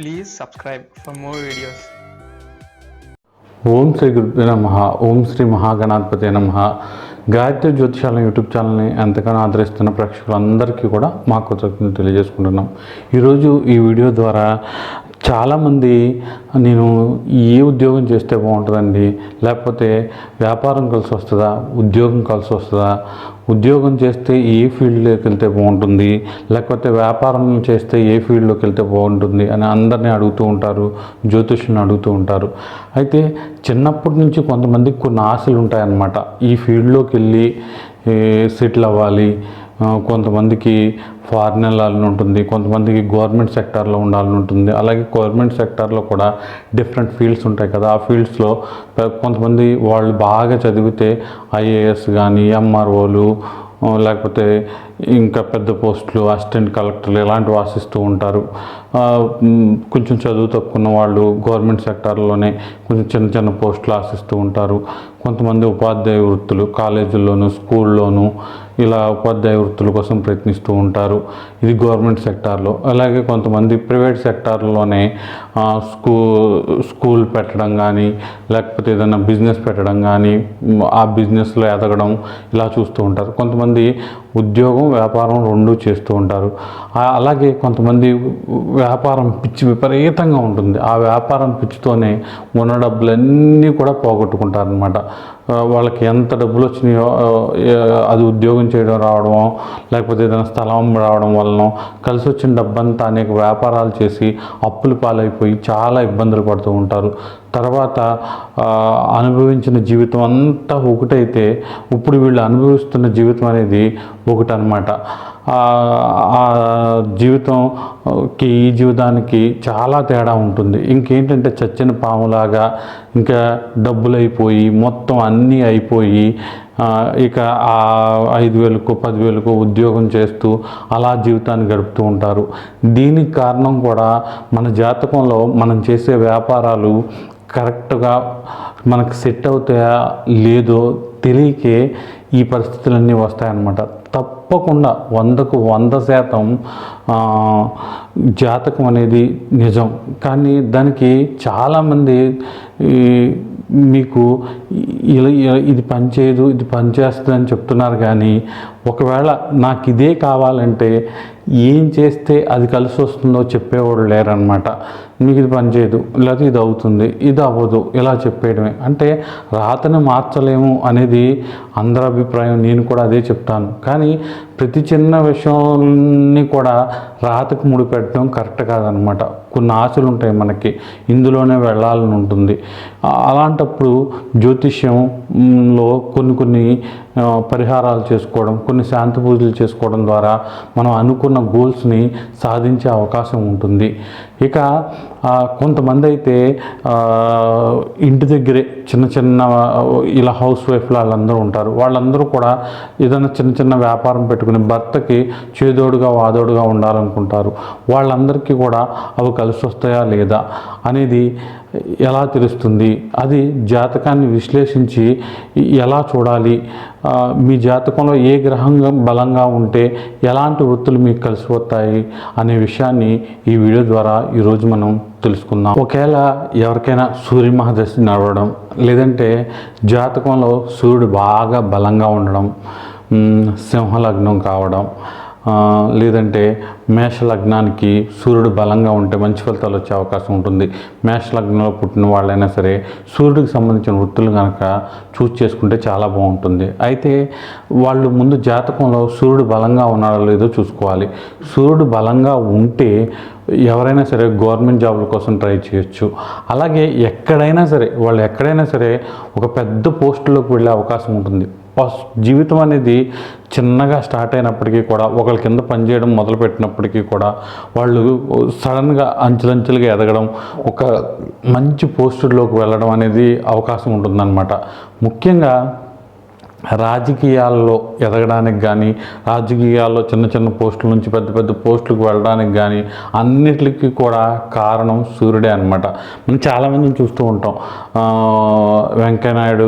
Please subscribe for more videos ఓం శ్రీ గురుభ్యో నమ. ఓం శ్రీ మహాగణాధిపతి నమ. గాయత్రి జ్యోతిషాలయం యూట్యూబ్ ఛానల్ని ఎంతగానో ఆదరిస్తున్న ప్రేక్షకులందరికీ కూడా మా కృతజ్ఞతలు తెలియజేసుకుంటున్నాం. ఈరోజు ఈ వీడియో ద్వారా చాలామంది నేను ఏ ఉద్యోగం చేస్తే బాగుంటుందండి? లేకపోతే వ్యాపారం కలిసి వస్తుందా? ఉద్యోగం కలిసి వస్తుందా? ఉద్యోగం చేస్తే ఏ ఫీల్డ్లోకి వెళ్తే బాగుంటుంది? లేకపోతే వ్యాపారం చేస్తే ఏ ఫీల్డ్లోకి వెళ్తే బాగుంటుంది? అని అందరినీ అడుగుతూ ఉంటారు జ్యోతిష్యుని అడుగుతూ ఉంటారు. అయితే చిన్నప్పటి నుంచి కొంతమందికి కొన్ని ఆశలు ఉంటాయన్నమాట ఈ ఫీల్డ్లోకి వెళ్ళి సెటిల్ అవ్వాలి కొంతమందికి ఫారిన్ వెళ్ళాలని ఉంటుంది కొంతమందికి గవర్నమెంట్ సెక్టార్లో ఉండాలని ఉంటుంది. అలాగే గవర్నమెంట్ సెక్టార్లో కూడా డిఫరెంట్ ఫీల్డ్స్ ఉంటాయి కదా. ఆ ఫీల్డ్స్లో కొంతమంది వాళ్ళు బాగా చదివితే ఐఏఎస్ కానీ ఎంఆర్ఓలు లేకపోతే ఇంకా పెద్ద పోస్టులు అసిస్టెంట్ కలెక్టర్లు ఇలాంటివి ఆశిస్తూ ఉంటారు. కొంచెం చదువు తక్కువ వాళ్ళు గవర్నమెంట్ సెక్టార్లోనే కొంచెం చిన్న చిన్న పోస్టులు ఆశిస్తూ ఉంటారు. కొంతమంది ఉపాధ్యాయ వృత్తులు కాలేజీల్లోనూ స్కూల్లోనూ ఇలా ఉపాధ్యాయ వృత్తుల కోసం ప్రయత్నిస్తూ ఉంటారు. ఇది గవర్నమెంట్ సెక్టార్లో అలాగే కొంతమంది ప్రైవేట్ సెక్టార్లోనే స్కూ స్కూల్ పెట్టడం కానీ లేకపోతే ఏదైనా బిజినెస్ పెట్టడం కానీ ఆ బిజినెస్లో ఎదగడం ఇలా చూస్తూ ఉంటారు. కొంతమంది ఉద్యోగం వ్యాపారం రెండూ చేస్తూ ఉంటారు. అలాగే కొంతమంది వ్యాపారం పిచ్చి విపరీతంగా ఉంటుంది. ఆ వ్యాపారం పిచ్చితోనే ఉన్న డబ్బులన్నీ కూడా పోగొట్టుకుంటారనమాట వాళ్ళకి ఎంత డబ్బులు వచ్చినాయో అది ఉద్యోగం చేయడం రావడమో లేకపోతే ఏదైనా స్థలం రావడం వలన కలిసి వచ్చిన డబ్బంతా అనేక వ్యాపారాలు చేసి అప్పులు పాలైపోయి చాలా ఇబ్బందులు పడుతూ ఉంటారు. తర్వాత అనుభవించిన జీవితం అంతా ఒకటైతే ఇప్పుడు వీళ్ళు అనుభవిస్తున్న జీవితం అనేది ఒకటనమాట ఆ జీవితంకి ఈ జీవితానికి చాలా తేడా ఉంటుంది. ఇంకేంటంటే చచ్చిన పాములాగా ఇంకా డబ్బులు అయిపోయి మొత్తం అన్నీ అయిపోయి ఇక ఆ ఐదు వేలకు పదివేలకు ఉద్యోగం చేస్తూ అలా జీవితాన్ని గడుపుతూ ఉంటారు. దీనికి కారణం కూడా మన జాతకంలో మనం చేసే వ్యాపారాలు కరెక్ట్గా మనకు సెట్ అవుతాయా లేదో తెలియకే ఈ పరిస్థితులన్నీ వస్తాయన్నమాట. తప్పకుండా వందకు వంద శాతం జాతకం అనేది నిజం. కానీ దానికి చాలామంది మీకు ఇది పనిచేయదు ఇది పనిచేస్తుంది అని చెప్తున్నారు కానీ ఒకవేళ నాకు ఇదే కావాలంటే ఏం చేస్తే అది కలిసి వస్తుందో చెప్పేవాడు లేరనమాట మీకు ఇది పనిచేయదు లేకపోతే ఇది అవుతుంది ఇది అవ్వదు ఇలా చెప్పేయడమే. అంటే రాతను మార్చలేము అనేది అందరి అభిప్రాయం నేను కూడా అదే చెప్తాను. కానీ ప్రతి చిన్న విషయాన్ని కూడా రాతకు ముడిపెట్టడం కరెక్ట్ కాదనమాట. కొన్ని ఆశలు ఉంటాయి మనకి ఇందులోనే వెళ్ళాలని ఉంటుంది. అలాంటప్పుడు జ్యోతిష్యంలో కొన్ని కొన్ని పరిహారాలు చేసుకోవడం కొన్ని శాంతి పూజలు చేసుకోవడం ద్వారా మనం అనుకున్న గోల్స్ని సాధించే అవకాశం ఉంటుంది. ఇక కొంతమంది అయితే ఇంటి దగ్గరే చిన్న చిన్న ఇలా హౌస్ వైఫ్లు వాళ్ళందరూ ఉంటారు. వాళ్ళందరూ కూడా ఏదైనా చిన్న చిన్న వ్యాపారం పెట్టుకుని భర్తకి చేదోడుగా వాదోడుగా ఉండాలనుకుంటారు. వాళ్ళందరికీ కూడా అవి కలిసి వస్తాయా లేదా అనేది ఎలా తెలుస్తుంది? అది జాతకాన్ని విశ్లేషించి ఎలా చూడాలి? మీ జాతకంలో ఏ గ్రహం బలంగా ఉంటే ఎలాంటి వృత్తులు మీకు కలిసి వస్తాయి అనే విషయాన్ని ఈ వీడియో ద్వారా ఈరోజు మనం తెలుసుకుందాం. ఒకవేళ ఎవరికైనా సూర్య మహాదశి నడవడం లేదంటే జాతకంలో సూర్యుడు బాగా బలంగా ఉండడం సింహలగ్నం కావడం లేదంటే మేష లగ్నానికి సూర్యుడు బలంగా ఉంటే మంచి ఫలితాలు వచ్చే అవకాశం ఉంటుంది. మేష లగ్నంలో పుట్టిన వాళ్ళైనా సరే సూర్యుడికి సంబంధించిన వృత్తులు కనుక చూస్ చేసుకుంటే చాలా బాగుంటుంది. అయితే వాళ్ళు ముందు జాతకంలో సూర్యుడు బలంగా ఉన్నాడో లేదో చూసుకోవాలి. సూర్యుడు బలంగా ఉంటే ఎవరైనా సరే గవర్నమెంట్ జాబ్ల కోసం ట్రై చేయొచ్చు. అలాగే ఎక్కడైనా సరే వాళ్ళు ఎక్కడైనా సరే ఒక పెద్ద పోస్టులోకి వెళ్ళే అవకాశం ఉంటుంది. జీవితం అనేది చిన్నగా స్టార్ట్ అయినప్పటికీ కూడా ఒకరి కింద పనిచేయడం మొదలుపెట్టినప్పటికీ కూడా వాళ్ళు సడన్గా అంచెలంచెలుగా ఎదగడం ఒక మంచి పోస్టుల్లోకి వెళ్ళడం అనేది అవకాశం ఉంటుందన్నమాట. ముఖ్యంగా రాజకీయాల్లో ఎదగడానికి కానీ రాజకీయాల్లో చిన్న చిన్న పోస్టుల నుంచి పెద్ద పెద్ద పోస్టులకు వెళ్ళడానికి కానీ అన్నిటికీ కూడా కారణం సూర్యుడే అనమాట మనం చాలామందిని చూస్తూ ఉంటాం. వెంకయ్యనాయుడు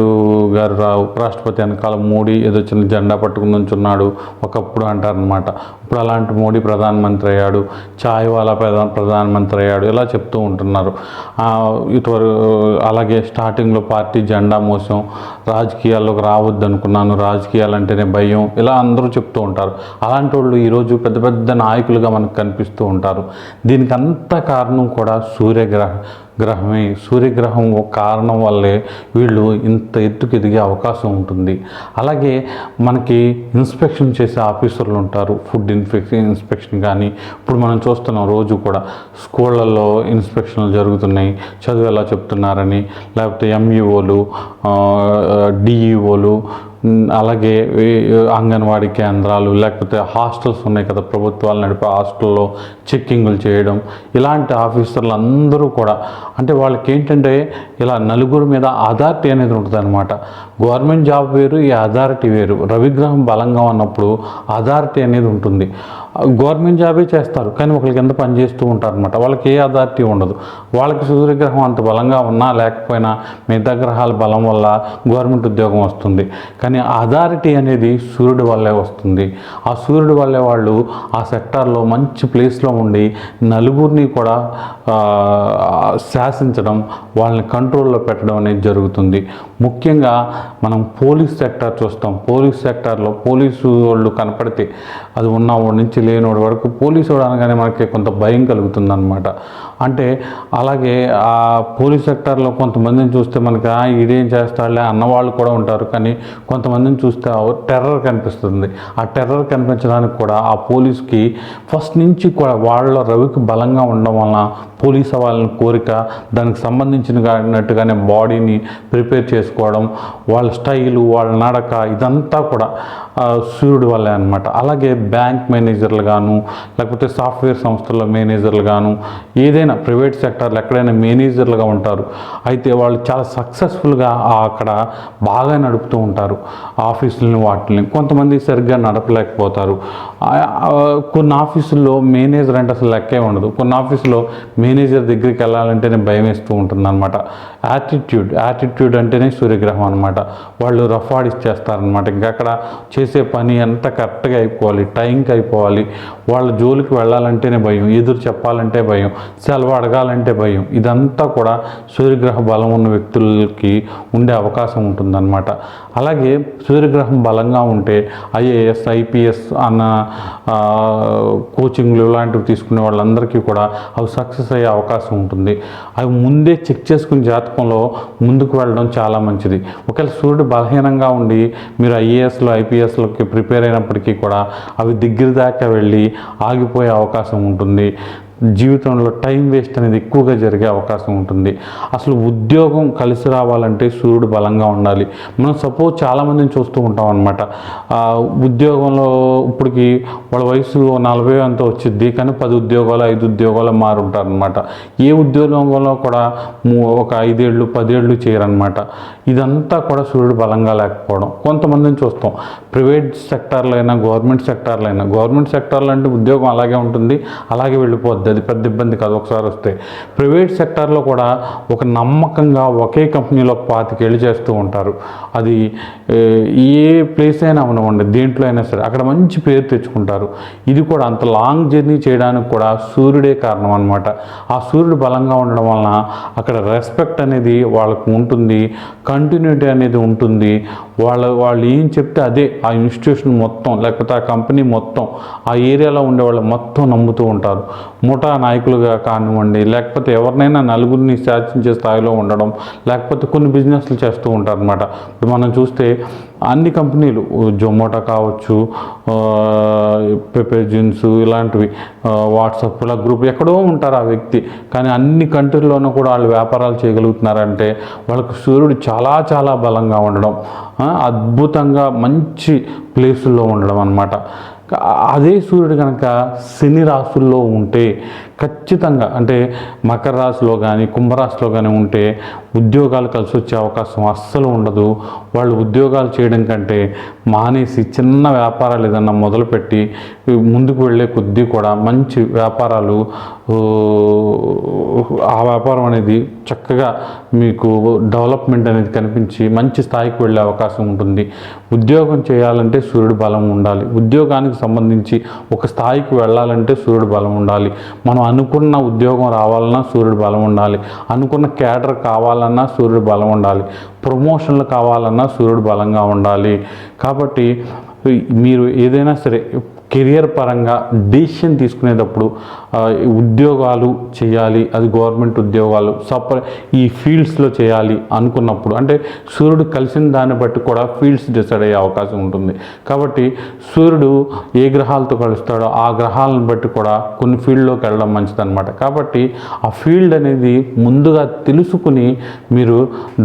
గారు రా ఉపరాష్ట్రపతి వెనకాల మోడీ ఏదో చిన్న జెండా పట్టుకుని ఉంచున్నాడు ఒకప్పుడు అంటారనమాట ఇప్పుడు అలాంటి మోడీ ప్రధానమంత్రి అయ్యాడు చాయ్ వాలా ప్రధాన ప్రధానమంత్రి అయ్యాడు ఇలా చెప్తూ ఉంటున్నారు. ఆ, ఇటువరకు అలాగే స్టార్టింగ్లో పార్టీ జెండా మోసం రాజకీయాల్లోకి రావద్దు అనుకున్నాను రాజకీయాలు అంటేనే భయం ఇలా అందరూ చెప్తూ ఉంటారు. అలాంటి వాళ్ళు ఈరోజు పెద్ద పెద్ద నాయకులుగా మనకు కనిపిస్తూ ఉంటారు. దీనికి అంత కారణం కూడా సూర్యగ్రహ గ్రహమే. సూర్యగ్రహం కారణం వల్లే వీళ్ళు ఇంత ఎత్తుకు ఎదిగే అవకాశం ఉంటుంది. అలాగే మనకి ఇన్స్పెక్షన్ చేసే ఆఫీసర్లు ఉంటారు. ఫుడ్ ఇన్ఫెక్షన్ ఇన్స్పెక్షన్ కానీ ఇప్పుడు మనం చూస్తున్నాం రోజు కూడా. స్కూళ్ళల్లో ఇన్స్పెక్షన్లు జరుగుతున్నాయి. చదువు ఎలా చెప్తున్నారని లేకపోతే ఎంఈఓలు డిఈఓలు అలాగే అంగన్వాడీ కేంద్రాలు లేకపోతే హాస్టల్స్ ఉన్నాయి కదా ప్రభుత్వాలు నడిపే హాస్టల్లో చెక్కింగులు చేయడం ఇలాంటి ఆఫీసర్లు అందరూ కూడా అంటే వాళ్ళకి ఏంటంటే ఇలా నలుగురు మీద అథారిటీ అనేది ఉంటుంది అనమాట గవర్నమెంట్ జాబ్ వేరు ఈ అథారిటీ వేరు. రవిగ్రహం బలంగా ఉన్నప్పుడు అథారిటీ అనేది ఉంటుంది. గవర్నమెంట్ జాబే చేస్తారు కానీ ఒకరి కింద పని చేస్తూ ఉంటారు అనమాట వాళ్ళకి ఏ అథారిటీ ఉండదు. వాళ్ళకి సూర్యగ్రహం అంత బలంగా ఉన్నా లేకపోయినా మిగతా గ్రహాల బలం వల్ల గవర్నమెంట్ ఉద్యోగం వస్తుంది. కానీ అథారిటీ అనేది సూర్యుడి వల్లే వస్తుంది. ఆ సూర్యుడి వల్లే వాళ్ళు ఆ సెక్టార్లో మంచి ప్లేస్లో ఉండి నలుగురిని కూడా శాసించడం వాళ్ళని కంట్రోల్లో పెట్టడం అనేది జరుగుతుంది. ముఖ్యంగా మనం పోలీస్ సెక్టార్ చూస్తాం. పోలీస్ సెక్టార్లో పోలీసు వాళ్ళు కనపడితే అది ఉన్నవాడి నుంచి లేనివాడి వరకు పోలీసు వాడు అనగానే మనకి కొంత భయం కలుగుతుందన్నమాట. అంటే అలాగే ఆ పోలీస్ సెక్టార్లో కొంతమందిని చూస్తే మనకి ఈడేం చేస్తాడులే అన్నవాళ్ళు కూడా ఉంటారు. కానీ కొంతమందిని చూస్తే టెర్రర్ కనిపిస్తుంది. ఆ టెర్రర్ కనిపించడానికి కూడా ఆ పోలీస్కి ఫస్ట్ నుంచి కూడా వాళ్ళ రవికి బలంగా ఉండడం వలన పోలీస్ వాళ్ళని కోరిక దానికి సంబంధించినట్టుగానే బాడీని ప్రిపేర్ చేసుకోవడం వాళ్ళ స్టైలు వాళ్ళ నడక ఇదంతా కూడా ఆ, సూర్యుడి వల్లే అనమాట అలాగే బ్యాంక్ మేనేజర్లు గాను లేకపోతే సాఫ్ట్వేర్ సంస్థల మేనేజర్లు గాను ఏదైనా ప్రైవేట్ సెక్టర్లు ఎక్కడైనా మేనేజర్లుగా ఉంటారు. అయితే వాళ్ళు చాలా సక్సెస్ఫుల్గా అక్కడ బాగా నడుపుతూ ఉంటారు. ఆఫీసులని వాటిని కొంతమంది సరిగ్గా నడపలేకపోతారు. కొన్ని ఆఫీసుల్లో మేనేజర్ అంటే అసలు లెక్కే ఉండదు. కొన్ని ఆఫీసులో మేనేజర్ దగ్గరికి వెళ్ళాలంటేనే భయం వేస్తూ ఉంటుంది అనమాట యాటిట్యూడ్ యాటిట్యూడ్ అంటేనే సూర్యగ్రహం అనమాట వాళ్ళు రఫాడ్ ఇచ్చేస్తారనమాట ఇంకా అక్కడ చేసే పని అంతా కరెక్ట్గా అయిపోవాలి టైంకి అయిపోవాలి. వాళ్ళ జోలికి వెళ్ళాలంటేనే భయం ఎదురు చెప్పాలంటే భయం సెలవు అడగాలంటే భయం. ఇదంతా కూడా సూర్యగ్రహ బలం ఉన్న వ్యక్తులకి ఉండే అవకాశం ఉంటుందన్నమాట. అలాగే సూర్యగ్రహం బలంగా ఉంటే ఐఏఎస్ ఐపీఎస్ అన్న కోచింగ్లు ఇలాంటివి తీసుకునే వాళ్ళందరికీ కూడా అవి సక్సెస్ అయ్యే అవకాశం ఉంటుంది. అవి ముందే చెక్ చేసుకుని జాతకంలో ముందుకు వెళ్ళడం చాలా మంచిది. ఒకవేళ సూర్యుడు బలహీనంగా ఉండి మీరు ఐఏఎస్లో ఐపీఎస్లోకి ప్రిపేర్ అయినప్పటికీ కూడా అవి దగ్గర దాకా వెళ్ళి ఆగిపోయే అవకాశం ఉంటుంది. జీవితంలో టైం వేస్ట్ అనేది ఎక్కువగా జరిగే అవకాశం ఉంటుంది. అసలు ఉద్యోగం కలిసి రావాలంటే సూర్యుడు బలంగా ఉండాలి. మనం సపోజ్ చాలామందిని చూస్తూ ఉంటాం అనమాట ఉద్యోగంలో ఇప్పటికి వాళ్ళ వయసు నలభై అంత వచ్చింది కానీ పది ఉద్యోగాలు ఐదు ఉద్యోగాలు మారుంటారనమాట ఏ ఉద్యోగంలో కూడా ఒక ఐదేళ్ళు పదేళ్ళు చేయరనమాట ఇదంతా కూడా సూర్యుడు బలంగా లేకపోవడం కొంతమందిని చూస్తాం. ప్రైవేట్ సెక్టార్లో అయినా గవర్నమెంట్ సెక్టార్లో అయినా గవర్నమెంట్ సెక్టార్లో అంటే ఉద్యోగం అలాగే ఉంటుంది అలాగే వెళ్ళిపోద్ది. అది పెద్ద ఇబ్బంది కాదు. ఒకసారి వస్తే ప్రైవేట్ సెక్టార్లో కూడా ఒక నమ్మకంగా ఒకే కంపెనీలో పాతికేళ్ళు చేస్తూ ఉంటారు. అది ఏ, ప్లేస్ అయినా అవనివ్వండి దేంట్లో అయినా సరే అక్కడ మంచి పేరు తెచ్చుకుంటారు. ఇది కూడా అంత లాంగ్ జర్నీ చేయడానికి కూడా సూర్యుడే కారణం అనమాట ఆ సూర్యుడు బలంగా ఉండడం వలన అక్కడ రెస్పెక్ట్ అనేది వాళ్ళకు ఉంటుంది. కంటిన్యూటీ అనేది ఉంటుంది. వాళ్ళ వాళ్ళు ఏం చెప్తే అదే ఆ ఇన్స్టిట్యూషన్ మొత్తం లేకపోతే ఆ కంపెనీ మొత్తం ఆ ఏరియాలో ఉండే వాళ్ళు మొత్తం నమ్ముతూ ఉంటారు. ముఠా నాయకులుగా కానివ్వండి లేకపోతే ఎవరినైనా నలుగురిని శాసించే స్థాయిలో ఉండడం లేకపోతే కొన్ని బిజినెస్లు చేస్తూ ఉంటారు అనమాట ఇప్పుడు మనం చూస్తే అన్ని కంపెనీలు జొమాటో కావచ్చు పెపెజిన్స్ ఇలాంటివి వాట్సాప్ ఇలా గ్రూప్ ఎక్కడో ఉంటారు ఆ వ్యక్తి. కానీ అన్ని కంట్రీల్లోనూ కూడా వాళ్ళు వ్యాపారాలు చేయగలుగుతున్నారంటే వాళ్ళకు సూర్యుడు చాలా చాలా బలంగా ఉండడం అద్భుతంగా మంచి ప్లేసుల్లో ఉండడం అనమాట అదే సూర్యుడు కనుక శని రాశుల్లో ఉంటే ఖచ్చితంగా అంటే మకర రాశిలో కానీ కుంభరాశిలో కానీ ఉంటే ఉద్యోగాలు కలిసి వచ్చే అవకాశం అస్సలు ఉండదు. వాళ్ళు ఉద్యోగాలు చేయడం కంటే మానేసి చిన్న వ్యాపారాలు ఏదన్నా మొదలుపెట్టి ముందుకు వెళ్ళే కొద్దీ కూడా మంచి వ్యాపారాలు ఆ వ్యాపారం అనేది చక్కగా మీకు డెవలప్మెంట్ అనేది కనిపించి మంచి స్థాయికి వెళ్ళే అవకాశం ఉంటుంది. ఉద్యోగం చేయాలంటే సూర్యుడు బలం ఉండాలి. ఉద్యోగానికి సంబంధించి ఒక స్థాయికి వెళ్ళాలంటే సూర్యుడు బలం ఉండాలి. మనం అనుకున్న ఉద్యోగం రావాలన్నా సూర్యుడు బలం ఉండాలి. అనుకున్న క్యాడర్ కావాలన్నా సూర్యుడు బలం ఉండాలి. ప్రమోషన్లు కావాలన్నా సూర్యుడు బలంగా ఉండాలి. కాబట్టి మీరు ఏదైనా సరే కెరియర్ పరంగా డెసిషన్ తీసుకునేటప్పుడు ఉద్యోగాలు చేయాలి అది గవర్నమెంట్ ఉద్యోగాలు సపర ఈ ఫీల్డ్స్లో చేయాలి అనుకున్నప్పుడు అంటే సూర్యుడు కలిసిన దాన్ని బట్టి కూడా ఫీల్డ్స్ డిసైడ్ అయ్యే అవకాశం ఉంటుంది. కాబట్టి సూర్యుడు ఏ గ్రహాలతో కలుస్తాడో ఆ గ్రహాలను బట్టి కూడా కొన్ని ఫీల్డ్లోకి వెళ్ళడం మంచిదన్నమాట. కాబట్టి ఆ ఫీల్డ్ అనేది ముందుగా తెలుసుకుని మీరు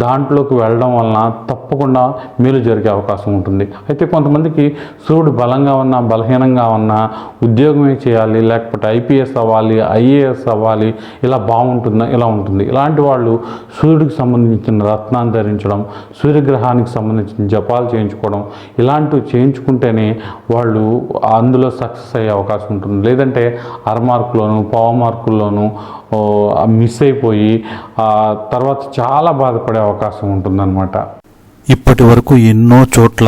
దాంట్లోకి వెళ్ళడం వలన తప్పకుండా మేలు జరిగే అవకాశం ఉంటుంది. అయితే కొంతమందికి సూర్యుడు బలంగా ఉన్నా బలహీనంగా ఉన్నా ఉద్యోగమే చేయాలి? లేకపోతే ఐపీఎస్ అవ్వాలి ఐఏఎస్ అవ్వాలి ఇలా బాగుంటుందా? ఇలా ఉంటుంది. ఇలాంటి వాళ్ళు సూర్యుడికి సంబంధించిన రత్నాన్ని ధరించడం సూర్యగ్రహానికి సంబంధించిన జపాలు చేయించుకోవడం ఇలాంటివి చేయించుకుంటేనే వాళ్ళు అందులో సక్సెస్ అయ్యే అవకాశం ఉంటుంది. లేదంటే అరమార్కులోను పావు మార్కుల్లోనూ మిస్ అయిపోయి తర్వాత చాలా బాధపడే అవకాశం ఉంటుందన్నమాట. ఇప్పటి వరకు ఎన్నో చోట్ల